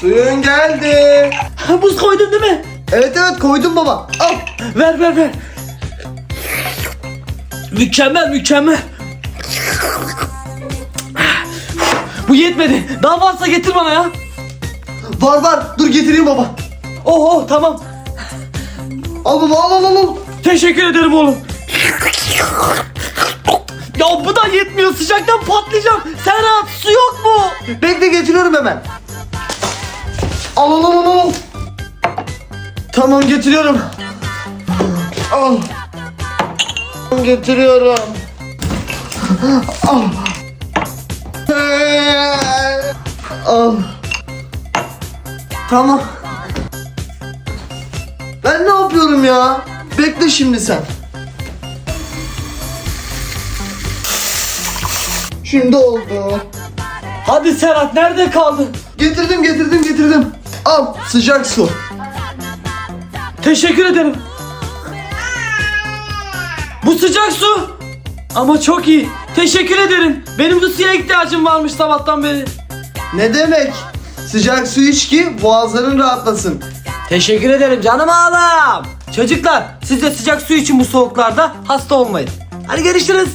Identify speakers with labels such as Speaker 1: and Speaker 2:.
Speaker 1: Suyun geldi.
Speaker 2: Buz koydun değil mi?
Speaker 1: Evet evet koydum baba. Al.
Speaker 2: Ver ver ver. Mükemmel mükemmel. Bu yetmedi. Daha varsa getir bana ya.
Speaker 1: Var var. Dur getireyim baba.
Speaker 2: Oh oh tamam.
Speaker 1: Al baba al al al. al.
Speaker 2: Teşekkür ederim oğlum. Ya bu da yetmiyor. Sıcaktan patlayacağım. Serhat su yok mu?
Speaker 1: Bekle getiriyorum hemen. Al al al al. Tamam getiriyorum. Al. Getiriyorum. Al. Al. Tamam. Ben ne yapıyorum ya? Bekle şimdi sen. Şimdi oldu.
Speaker 2: Hadi Serhat nerede kaldın?
Speaker 1: Getirdim getirdim getirdim. Sıcak su.
Speaker 2: Teşekkür ederim. Bu sıcak su. Ama çok iyi. Teşekkür ederim. Benim bu suya ihtiyacım varmış sabahtan beri.
Speaker 1: Ne demek? Sıcak su iç ki boğazların rahatlasın.
Speaker 2: Teşekkür ederim canım ağlam. Çocuklar siz de sıcak su için bu soğuklarda hasta olmayın. Hadi görüşürüz.